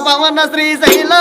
భవన పవన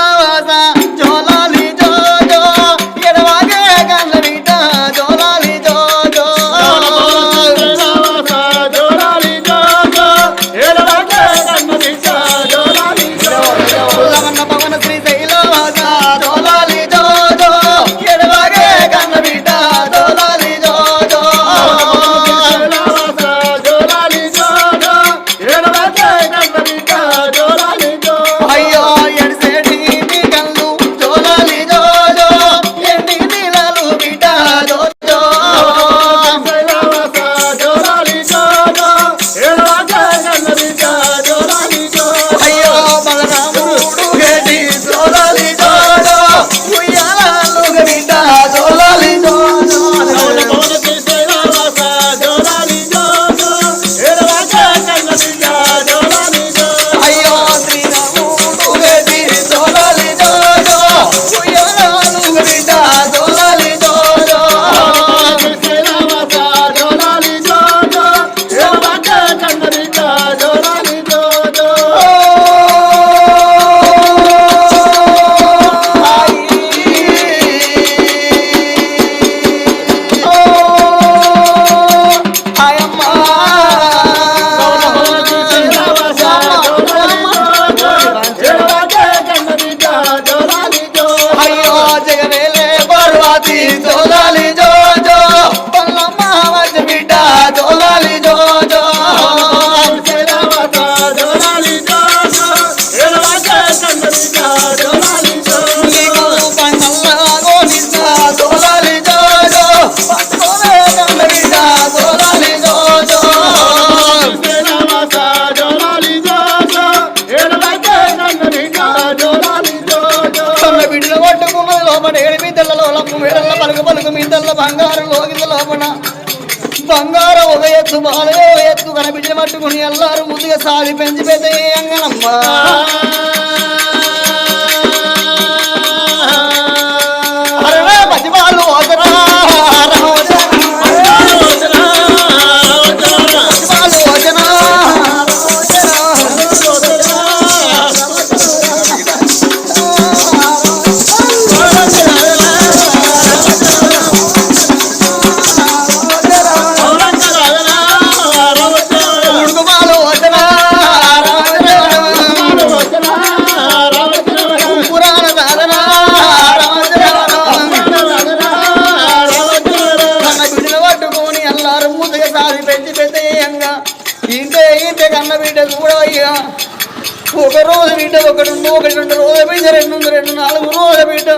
బంగారం ఒక ఎత్తు బాలయో ఎత్తు కనిపించిన బిడ్డలు పట్టుకుని ఎల్లారు ముందుగా సాది పెంచి పెద్ద అంగనమ్మా? రోజుల బిడ్డ రెండు రెండు నాలుగు రోజుల బిడ్డ.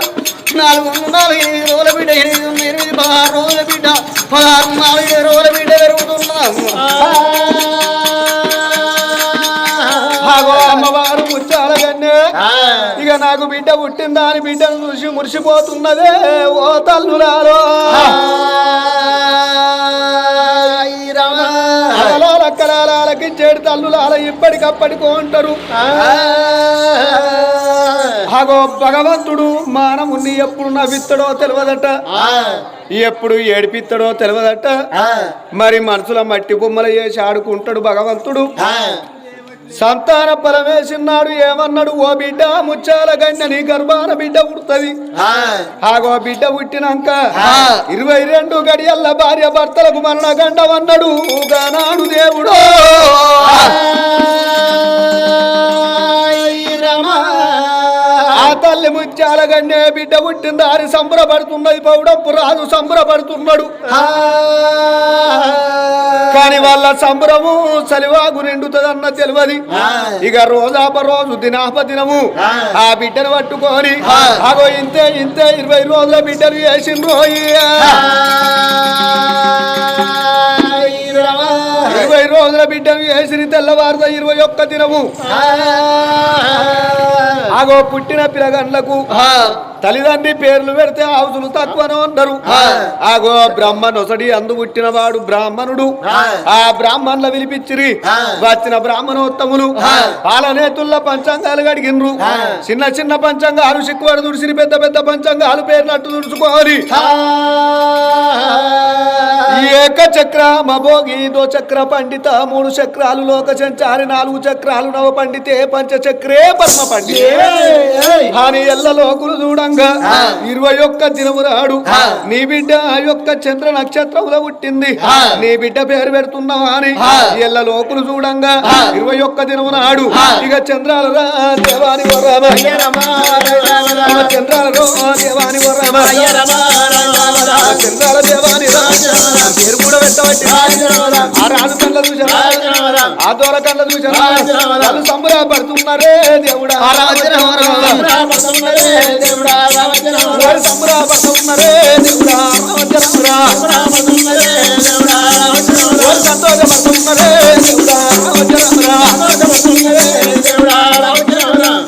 నాలుగు నాలుగు ఎనిమిది రోజుల బిడ్డ ఎనిమిది ఎనిమిది పదహారు రోజుల బిడ్డ. పదహారు నాలుగు రోజుల బిడ్డ పెరుగుతున్నాము అమ్మవారు ముచ్చాల కన్నే. ఇక నాకు బిడ్డ పుట్టిందా అని బిడ్డను చూసి మురిసిపోతున్నదే ఓ తల్లులారో అక్కలాలకి చెడు తల్లులాల ఇప్పటికప్పటికో అంటారు. ఆగో భగవంతుడు మానవుని ఎప్పుడు నవ్విత్తడో తెలియదట. ఎప్పుడు ఏడిపిత్తడో తెలియదట. మరి మనసుల మట్టి బొమ్మలు చేసి ఆడుకుంటాడు భగవంతుడు. సంతాన పరమేసిన్నాడు ఏమన్నాడు? ఓ బిడ్డ ముచ్చాల గంట నీ గర్భాన బిడ్డ పుడుతుంది. ఆగో బిడ్డ పుట్టినాక ఇరవై రెండు గడియల్ల భార్య భర్తలకు మరణ గండవన్నాడు గానాడు దేవుడు. తల్లి ముత్యాల గన్నే బిడ్డ పుట్టిందా అని సంబరపడుతున్నది పౌడప్పు రాజు సంబరపడుతున్నాడు. కాని వాళ్ళ సంబరము చలివాగు నిండుతుందన్న తెలియదు. ఇక రోజాప రోజు దినాప దినము ఆ బిడ్డను పట్టుకొని అగో ఇంతే ఇంతే ఇరవై రోజుల బిడ్డలు వేసిండ్రు ఇరవై రోజుల బిడ్డను వేసిన తెల్లవారుత ఇరవై ఒక్క దినము. అగో పుట్టిన పిల్లగండ్లకు తల్లిదండ్రి పేర్లు పెడితే ఆవుసులు తక్కువనే ఉండరు. ఆగో బ్రహ్మ నొసడి అందు పుట్టిన వాడు బ్రాహ్మణుడు. ఆ. బ్రాహ్మణుల విలిపిచ్చిరి వచ్చిన బ్రాహ్మణోత్తములు పాలనేతుల్ల పంచాంగాలు గడిగినరు చిన్న చిన్న పంచాంగాలు సిక్కువాడు దుడిసిరి పెద్ద పెద్ద పంచాంగాలు పేర్నట్టు దుడుచుకోవాలి ఏక చక్ర మభోగి దో చక్ర పండిత మూడు చక్రాలు లోక సంచారి నాలుగు చక్రాలు నవ పండితే పంచ చక్రే పరమ పండితే అని ఎల్ల లోకులు చూడంగా ఇరవై ఒక్క దినము రాడు నీ బిడ్డ ఆ యొక్క చంద్ర నక్షత్రములో పుట్టింది. నీ బిడ్డ పేరు పెడుతున్నావా అని ఎల్ల లోకులు చూడంగా ఇరవై ఒక్క దినము నాడు ఇక చంద్రాల రా దేవాని చంద్రాల దేవాని చంద్రాల దేవాని రా పేరు కూడా పెట్టబట్టి ఆ రాజు కళ్ళ చూసారా ఆ దూర కళ్ళ చూసారా వాళ్ళు సంబరపడుతున్నారే దేవుడా. సంబరపడుతున్నారే దేవుడా. సంతోషపడుతున్నారే దేవుడా.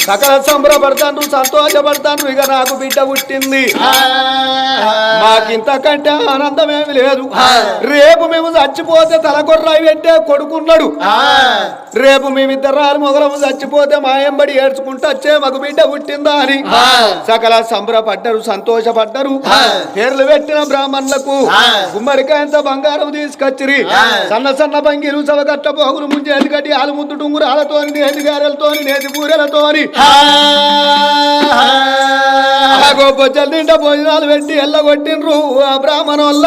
సకల సంబరపడతాను సంతోషపడతాను ఇక నాకు బిడ్డ పుట్టింది. మాకింతకంటే ఆనందమేమి లేదు. రేపు మేము చచ్చిపోతే తలకొర్రాయి పెట్టే కొడుకున్నాడు. రేపు మేమిద్దరాలు మొగలము చచ్చిపోతే మాయంబడి ఏడ్చుకుంటూ వచ్చే మగ బిడ్డ పుట్టిందా అని. సకల సంబరపడ్డరు సంతోషపడ్డరు. పేర్లు పెట్టిన బ్రాహ్మణులకు గుమ్మడికాయంత బంగారం తీసుకొచ్చిరి. సన్న సన్న బంగిలు సవగట్ట పోగులు ముంజేది గడ్డి ఆలు ముద్దు టుంగురాలతోని నేతి గారెలతోని నేతి పూరెలతోని గొప్ప నిండా భోజనాలు పెట్టి ఎల్లగొట్టిండ్రు ఆ బ్రాహ్మణోళ్ళ.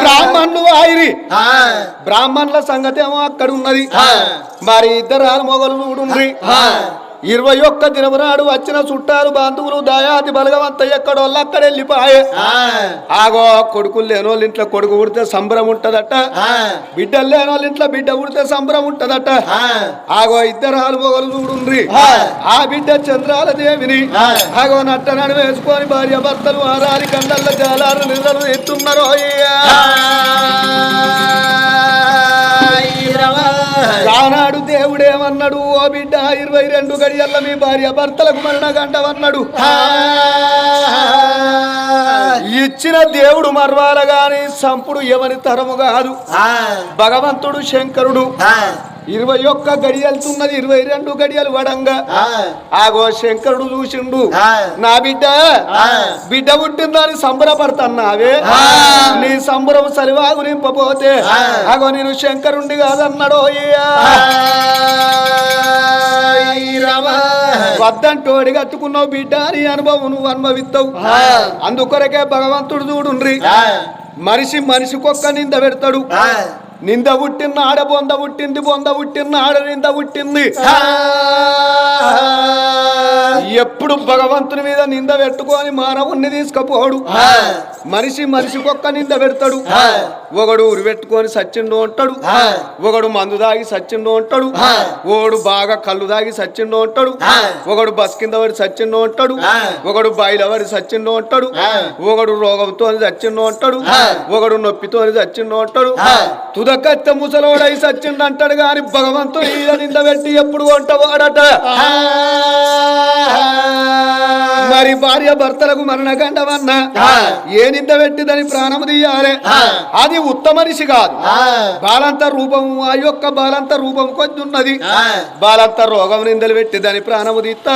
బ్రాహ్మణులు ఆయిరి. బ్రాహ్మణుల సంగతి ఏమో అక్కడ ఉన్నది మరి ఇద్దరు మొగలు చూడుండ్రి. ఇరవై ఒక్క దినమునాడు వచ్చిన చుట్టాలు బంధువులు దయాది బలగవంత ఎక్కడోళ్ళు అక్కడ వెళ్ళిపోయే ఆగో కొడుకులు లేనోళ్ళ ఇంట్లో కొడుకు పుడితే సంబరం ఉంటదట. బిడ్డలు లేనోళ్ళ ఇంట్లో బిడ్డ పుడితే సంబరం ఉంటదట. ఆగో ఇద్దరు ఆలుమొగలు చూడుండ్రి. ఆ. బిడ్డ చంద్రాల దేవిని. ఆగో నట్టనడు వేసుకొని భార్య భర్తలు ఆరారి కండల్ల జాలారు నిద్రలు ఎత్తున్నారు ఆనాడు దేవుడేమన్నాడు? ఓ బిడ్డ ఇరవై రెండు గడియల్ల మీ భార్య భర్తలకు మరణ గంటవన్నాడు ఇచ్చిన దేవుడు మర్వాల గాని సంపుడు ఎవని తరము కాదు. భగవంతుడు శంకరుడు ఇరవై ఒక్క గడియలుతున్నది ఇరవై రెండు గడియలు వడంగా. ఆగో శంకరుడు చూసిండు. నా బిడ్డ బిడ్డ పుట్టిందని సంబరపడతాన్నావే. నీ సంబరం సరివాగు నింపపోతే అగో నేను శంకరుండి కాదన్నాడో వద్దంటోడి కట్టుకున్నావు బిడ్డ అని అనుభవం నువ్వు అనుభవిస్తావు అందుకొరకే భగవంతుడు చూడుండ్రి. మనిషి మనిషికొక్క నింద పెడతాడు. నింద పుట్టిన ఆడ బొంద పుట్టింది బొంద పుట్టిన ఆడ నింద పుట్టింది. ఎప్పుడు భగవంతుని మీద నింద పెట్టుకొని మానవుణ్ణి తీసుకపోడు. మనిషి మనిషికొక్క నింద పెడతాడు. ఒకడు ఉరి పెట్టుకొని సచ్చిండు ఉంటాడు ఒకడు మందు దాగి సచ్చిండు ఉంటాడు ఒకడు బాగా కళ్ళు దాగి సచ్చిండు ఉంటాడు ఒకడు బస్ కింద పడి సచ్చిండు ఉంటాడు ఒకడు బాయిల పడి సచ్చిండు ఉంటాడు ఒకడు రోగంతో చచ్చిండు ఉంటాడు ఒకడు నొప్పితో చచ్చిండు ఉంటాడు తుదకత్త ముసలోడై సచ్చిండు అంటాడు గాని భగవంతుడు నింద పెట్టి ఎప్పుడు వంట వాడట? భార్య భర్తలకు మరణగండమన్న ఏ నింద పెట్టి దాని ప్రాణము తీయాలి. అది ఉత్తమనిషి కాదు. బాలంత రూపము ఆ యొక్క బాలంత రూపం కొద్ది ఉన్నది బాలంత రోగం నిందలు పెట్టి దాని ప్రాణము తీస్తా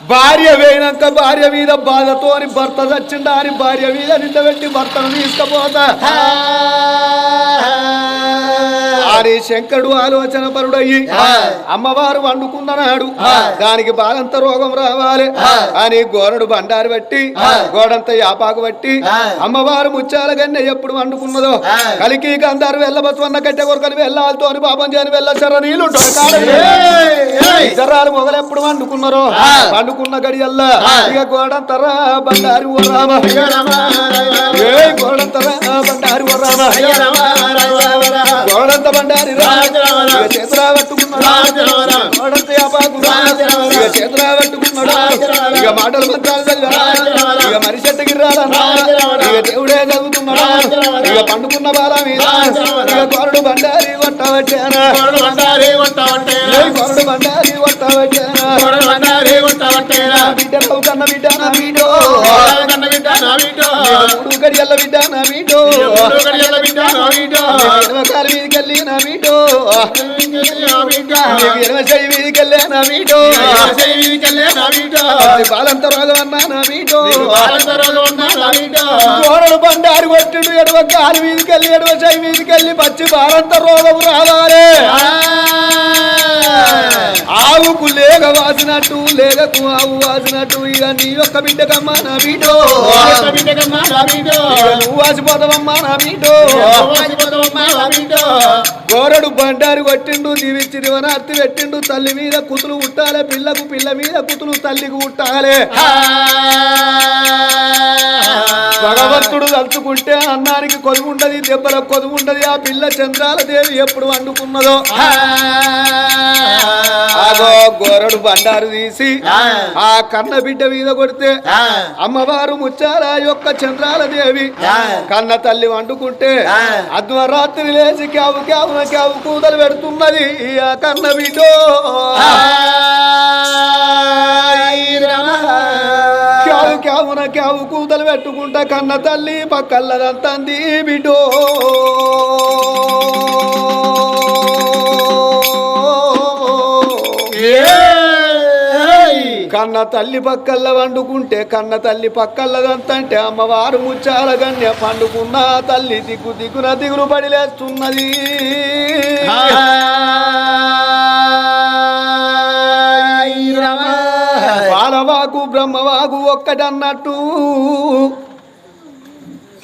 భార్య వేయినాక భార్య మీద బాధతో అని భర్త చచ్చిండా అని భార్య మీద నిందబెట్టి భర్తను తీసుకపోతా. అని శంకరుడు ఆలోచన పరుడయ్యి అమ్మవారు వండుకున్ననాడు దానికి బాగంత రోగం రావాలి. అని గోరడు బండారు బట్టి గోడంత యాపాకు బట్టి అమ్మవారు ముత్యాల గన్నె ఎప్పుడు వండుకున్నదో. కలికి గంధారు వెళ్ళబతున్న కట్టె కొరకని వెళ్ళాలతో అని పాపం చేయని వెళ్ళచ్చర నీళ్ళు ఇతరాలు మొగలు ఎప్పుడు వండుకున్నారో? వండుకున్న గడియల్లా ఇక గోడంతరా బండారి ఓ రామ ఏ గోడంతరా బండారి ఓ రామ గోడంత బండారి చేతులా పట్టుకున్నాడు గోడంత యాపాకు రా. ఇక చేతులా పట్టుకున్నాడు ఇక మాటలు మంత్రాలు చదివా ఇక మనిషి చెట్టుకి ఇక దేవుడే చదువుతున్నాడు ఇక పండుకున్న బాల మీద ఇక గోరడు బండారి కొట్టవచ్చానా గోరడు బండారి గడియల్ల బిడ్డ నా బిడ్డో కాలు చెయ్యి బాలంత రోగం అన్నా బండారు కొట్టిండు ఎడమ కాలు మీదకెళ్ళి ఎడమ చెయ్యి మీదకెళ్ళి పచ్చి బాలంత రోగం రావాలి. ఆవుకు లేగ వాసినట్టు లేగకు ఆవు వాసినట్టు ఇక నీ యొక్క బిడ్డకమ్మా నా బిడ్డో. ఇక నువ్వు వాసిపోతావమ్మా నా బిడ్డో. గోరడు బండారు కొట్టిండు దీవిచ్చి దివనార్తి పెట్టిండు తల్లి మీద కుతులు ఉట్టాలే పిల్లకు పిల్ల మీద కుతులు తల్లికి ఉట్టాలే భగవంతుడు తలుచుకుంటే అన్నానికి కొదువు ఉండదు దెబ్బలకు కొదువు ఉండదు ఆ పిల్ల చంద్రాల దేవి ఎప్పుడు వండుకున్నదో. ఆగో గోరడు బండారు తీసి ఆ. కన్న బిడ్డ మీద కొడితే అమ్మవారు ముచ్చాల యొక్క చంద్రాల దేవి కన్న తల్లి వండుకుంటే అర్ధరాత్రి లేచి క్యావు క్యావున క్యావు కూదలు పెడుతున్నది ఆ కన్న బిడ్డో. క్యావు క్యావున క్యావు కూదలు పెట్టుకుంటా కన్న తల్లి పక్కల్లదంతంది బిడ్డో. కన్న తల్లి పక్కల్ల వండుకుంటే కన్న తల్లి పక్కల్లదంతంటే అమ్మవారు ముచ్చాల గన్య పండుకున్న తల్లి దిగు దిగున దిగులు పడిలేస్తున్నది బాలవాకు బ్రహ్మవాకు ఒక్కటన్నట్టు.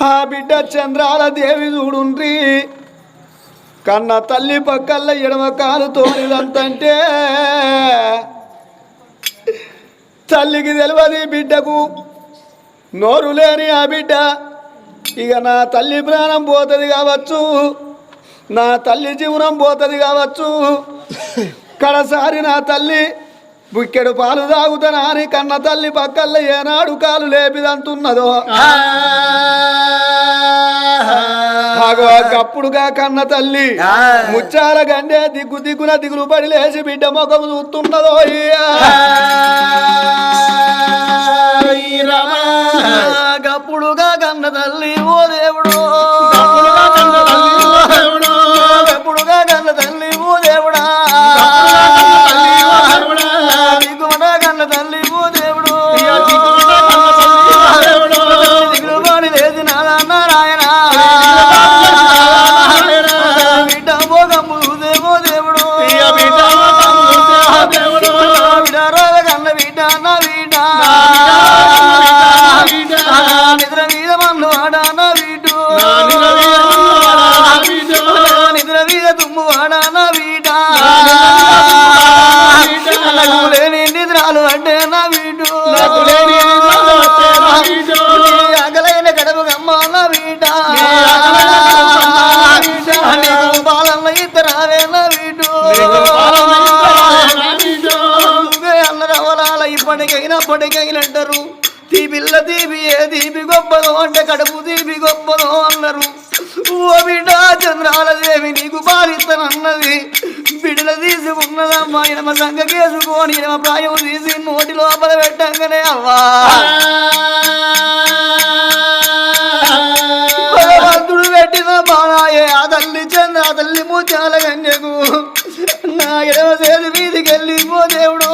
ఆ బిడ్డ చంద్రాల దేవి చూడుండ్రి. కన్న తల్లి పక్కల్ల ఎడమ కాలు తోనిదంతంటే తల్లికి తెలియదు బిడ్డకు. నోరు లేని ఆ బిడ్డ. ఇక నా తల్లి ప్రాణం పోతుంది కావచ్చు. నా తల్లి జీవనం పోతుంది కావచ్చు. కడసారి నా తల్లి బుక్కెడు పాలు తాగుతానా అని కన్న తల్లి పక్కల్ల ఏనాడు కాలు లేపిదంటున్నదో అప్పుడుగా కన్న తల్లి ముచ్చాల గండే దిగ్గు దిగున దిగులు పడి లేచి బిడ్డ ముఖం చూస్తున్నదో అగలైన గడప గమ్మ నా వీడ నీకు బాలన్న ఇద్దరావే నా వీడు అన్నరవలాల ఇప్పటికైనా అప్పటికైనా అంటారు తీపిల్ల తీపి ఏ తీపి గొప్పదో అంటే కడుపు తీపి గొప్పదో అన్నారు ఓ బిడ్డ దేవి నీకు బాధిస్తానన్నది బిడ్డలు ఉన్నదమ్మా ఇనమ సంగ కేసుకొని ఇనమ ప్రాయం తీసి నోటి లోపల పెట్టంగానే అవ్వా. భగవంతుడు పెట్టిన బాణాయే ఆ తల్లి చంద్ర ఆ తల్లి మూచాల గంజకు నా ఇడవ సేది వీధికి వెళ్ళిపో దేవుడు.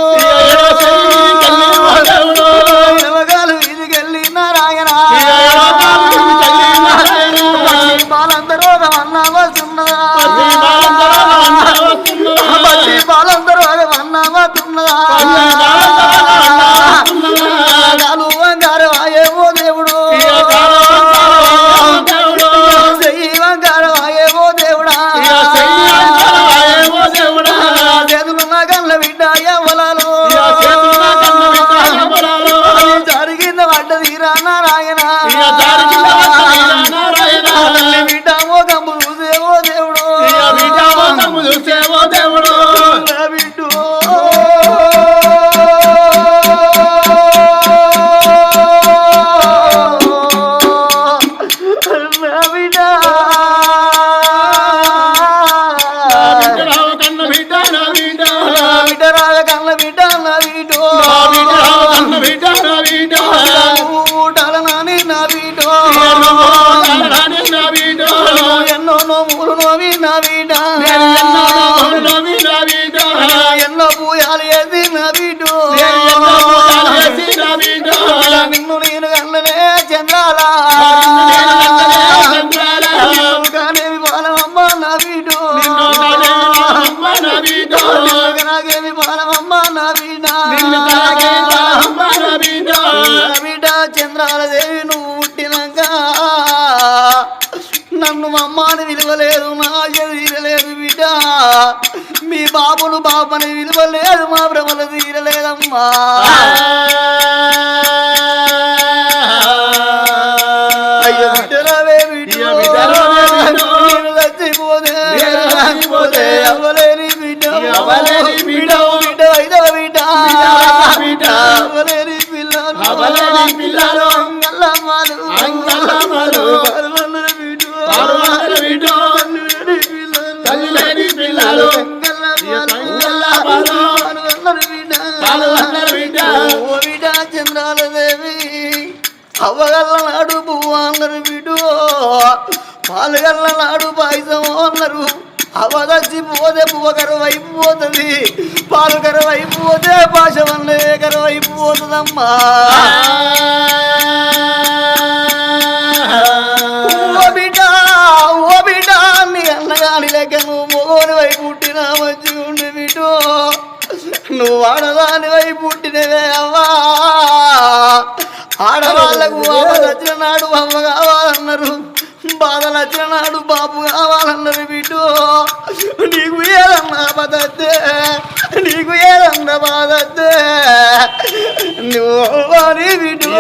నన్ను మా అమ్మని తీరలేదు బిడ్డ. మీ బాబును బాబని విలువలేదు మా భ్రమలు తీరలేదమ్మా. అవ్వగల్ల నాడు పువ్వు అన్నారు బిడ్డు పాలుగల్ల నాడు పాయసం అన్నారు అవ్వ పోతే పువ్వ కరువు అయిపోతుంది. పాలు కరువు అయిపోతే పాశ వల్లే కరువు అయిపోతుందమ్మా. ఓ బిడ్డ ఓ బిడ్డ నీ అన్నగాని లెక్క నువ్వు మొగోని వైపు పుట్టిన మంచిగా ఉండి బిడ్డు నువ్వు ఆడదాని వైపు పుట్టినవే అవ్వా. ఆడవాళ్ళకు అవ్వ నచ్చిన నాడు అవ్వ కావాలన్నారు. బాధలు వచ్చిన నాడు బాబు కావాలన్నారు బిడ్డు. నీకు ఏదన్నా బాధతే నీకు ఏదన్నా బాధతే నువ్వు బిడ్డు.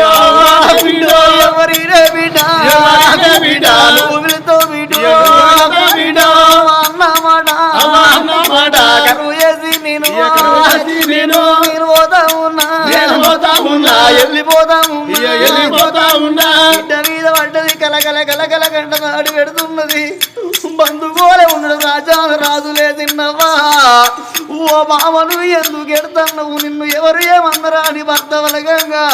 ఉన్నా. వెళ్ళిపోతా ఉన్నా బిడ్డ మీద పడ్డది కలకల కలకల గంట నాడు పెడుతున్నది. బంధుగోలే ఉండడు రాజా రాజులే తిన్నవా? ఓ మామను ఎందుకు ఎడతన్నావు? నిన్ను ఎవరు ఏమన్నరా అని భర్త వలగంగా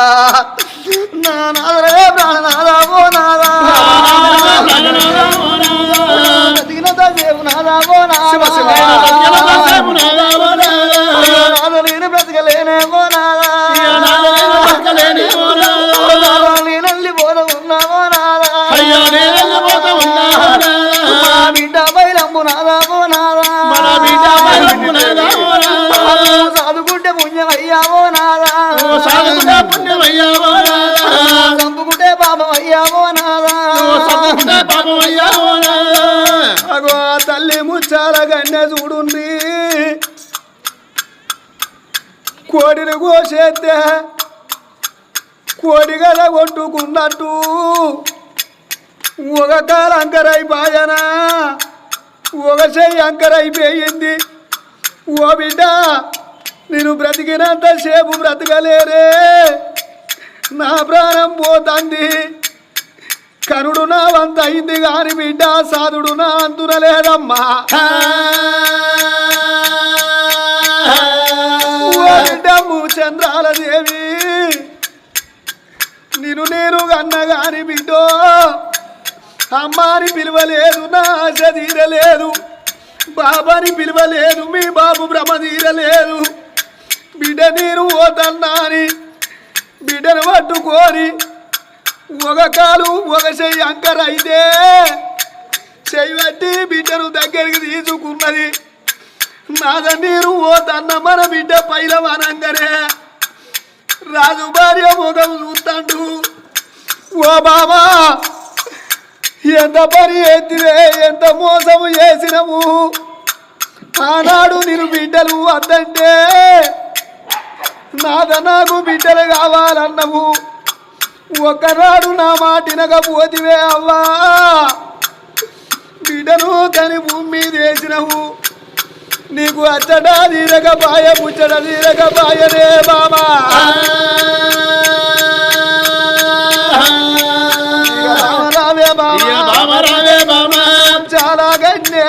నా నాదరే ప్రాణనాదా ఓ నాదా? బతికినంత సేపు నాదా ఓ నాదా? చేస్తే కోడిగల కొట్టుకున్నట్టు ఒక కాలు అంకరైపాయనా ఒక చెయ్యి అంకరైపోయింది ఓ బిడ్డ నేను బ్రతికినంత సేపు బ్రతకలేరే. నా ప్రాణం పోతుంది. కరుడు నా వంత అయింది గాని బిడ్డ సాధుడు నా అంతున బిడ్డము చంద్రాల దేవి నేను నేను కన్నగాని బిడ్డో. అమ్మాని పిలవలేదు నా ఆశ తీరలేదు. బాబాని పిలవలేదు మీ బాబు భ్రమ తీరలేదు. బిడ్డ నేను పోతన్నాని బిడ్డను పట్టుకొని ఒక కాలు ఒక చెయ్యి అంకరైతే చెయ్యి బట్టి బిడ్డను దగ్గరికి తీసుకున్నది. నాద నీరు ఓ తన్న మన బిడ్డ పైలవనంగనే రాజు భార్య ముఖం చూస్తాడు ఓ బాబా ఎంత పని ఎత్తివే ఎంత మోసము చేసినవు? ఆనాడు నేను బిడ్డలు వద్దంటే నాద నాకు బిడ్డలు కావాలన్నవు. ఒకనాడు నా మాటినకపోతివే అవ్వా. బిడ్డను కని భూమి మీద వేసినవు. నీకు అచ్చట తీరక పాయ ముచ్చట తీరక పాయనే బామా రామరావే బామా చాలా గన్నే.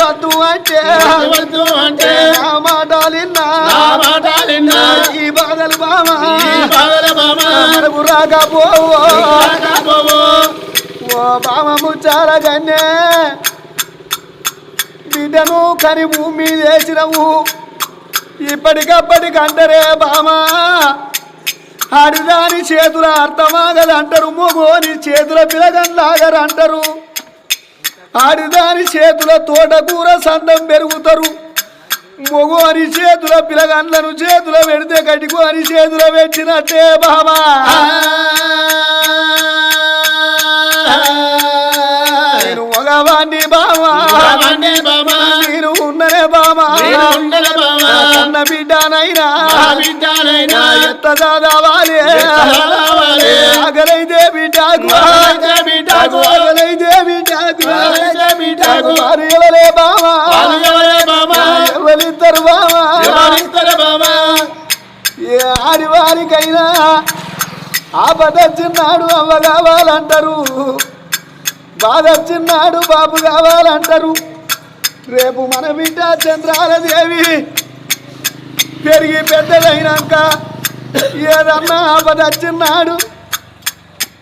వద్దు వద్దు అంటే. నా మాటలిన్నా ఈ బాధలు బామా మనకు రాకపోవు. ఓ బామ ముచ్చాల గన్నే. బిడ్డను కని భూమి చేసినవు ఇప్పటికప్పటికంటరే బామా. ఆడిదాని చేతుల అర్థమాగదంటారు మొగోని చేతుల పిలగంలాగరు అంటారు. ఆడిదాని చేతుల తోటకూర సందం పెరుగుతారు. మొగోని చేతుల పిలగండ్లను చేతుల పెడితే కటికోని చేతుల పెట్టినట్టే బామా. మగవాణ్ణి బామా నేను ఉన్ననే బామా నేను ఉండల బాబా కన్న బిడ్డనైనా. ఎత్త చదవాలి. ఆగలైతే బిడ్డకు. బిడ్డకు. ఆగలైతే బిడ్డకు. బిడ్డకు. బామా వాళ్ళు ఎవరే బాబా ఎవరిద్దరు బామా ఏ ఆడివారికైనా ఆపదచ్చిన్నాడు అవ్వ కావాలంటారు. బాధచ్చిన్నాడు బాబు కావాలంటారు. రేపు మన బిడ్డ చంద్రాల దేవి పెరిగి పెద్దదైనాక ఏదన్నా ఆపదచ్చిన్నాడు.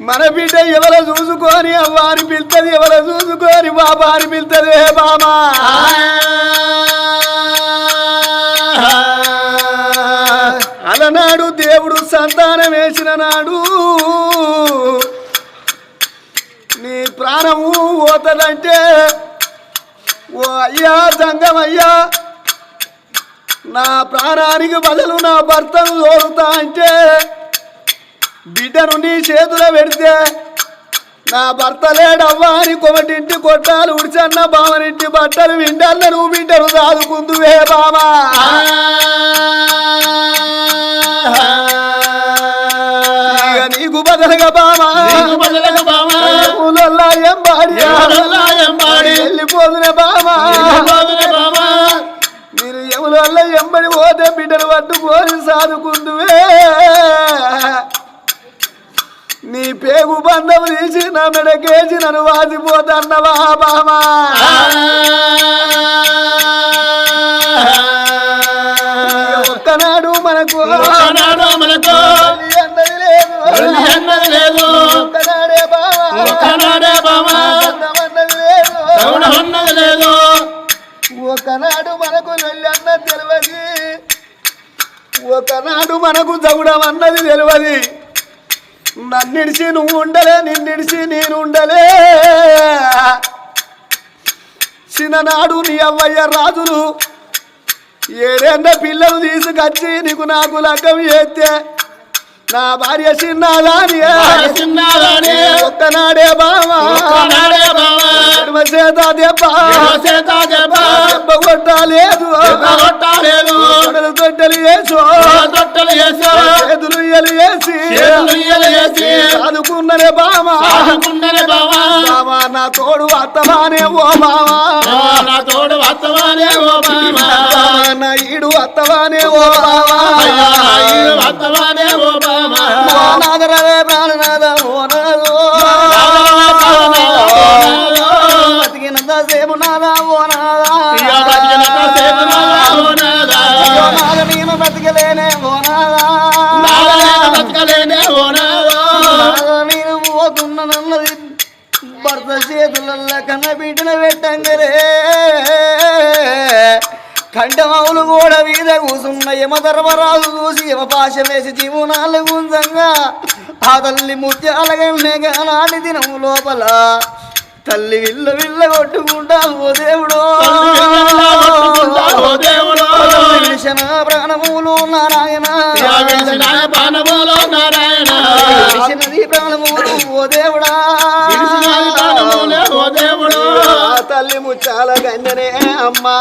మన బిడ్డ ఎవరు చూసుకొని అవ్వని పిలుతుంది ఎవరు చూసుకొని బాబా అని పిలుతుంది బామా. అలనాడు దేవుడు సంతానం వేసిన నాడు ప్రాణము పోతుందంటే ఓ అయ్యా జంగమయ్యా నా ప్రాణానికి బదులు నా భర్తను తోలుతా అంటే బిడ్డను నీ చేతుల పెడితే నా భర్త లేడవ్వా అని కొమటింటి కొట్టాలు ఉడిచన్న బావనింటి బట్టలు విండల్ల నువ్వు బిడ్డను దాదుకుందువే బామా నీకు బదలగా బదులుగా బామా. వెళ్ళిపోదునే బామా మీరు ఎవరల్ల ఎంబడి పోతే బిడ్డను పట్టుకొని సాదుకుందువే. నీ పేగు బంధం తీసి నా మెడకేసి నన్ను వాసిపోతన్నవా బామా ఒకనాడు మనకు అన్న తెలియదు ఒకనాడు మనకు జగుడం అన్నది తెలియదు నన్నిడిచి నువ్వు ఉండలే నిన్నిడిచి నేను ఉండలే. చిన్ననాడు నీ అవ్వయ్య రాజులు ఏడేండ పిల్లలు తీసుకొచ్చి నీకు నాకు లగ్గం చేస్తే నా భార్య చిన్నదాని. ఒక్కనాడే బావా. చేత దెబ్బ చేత కొట్టలేదు తొట్టెలు తొట్టెలు వేసు తొట్టలు వేసా. చేతులు ఇయ్యలు వేసి. ఇయ్యలు వేసి. చదువుకున్నరే బామా సాగుకుండనే బావా. బామా నా తోడు అత్తమానే ఓ మామా నా తోడు వత్తవానే ఓ బామా బామా, నా ఈడు అత్తమానే ఓ మామా ఈడు ఓ బామా ఓ నాదరవే ప్రాణనాద ఓ భర్త చేతులల్ల కన్న బిడ్డన పెట్టంగరే కంఠమౌలు కూడా మీద కూసున్న యమ ధర్మరాజు చూసి యమ పాశ వేసి జీవనాలు గుంజంగా ఆ తల్లి ముత్యాల గన్నే నాటి దినము లోపల తల్లి విల్ల విల్ల కొట్టుకుంటా ఓ దేవుడో. ప్రాణములు నారాయణ. పానములో నారాయణ. ప్రాణములు ఓ దేవుడా. ముచ్చాల గంగనే అమ్మా.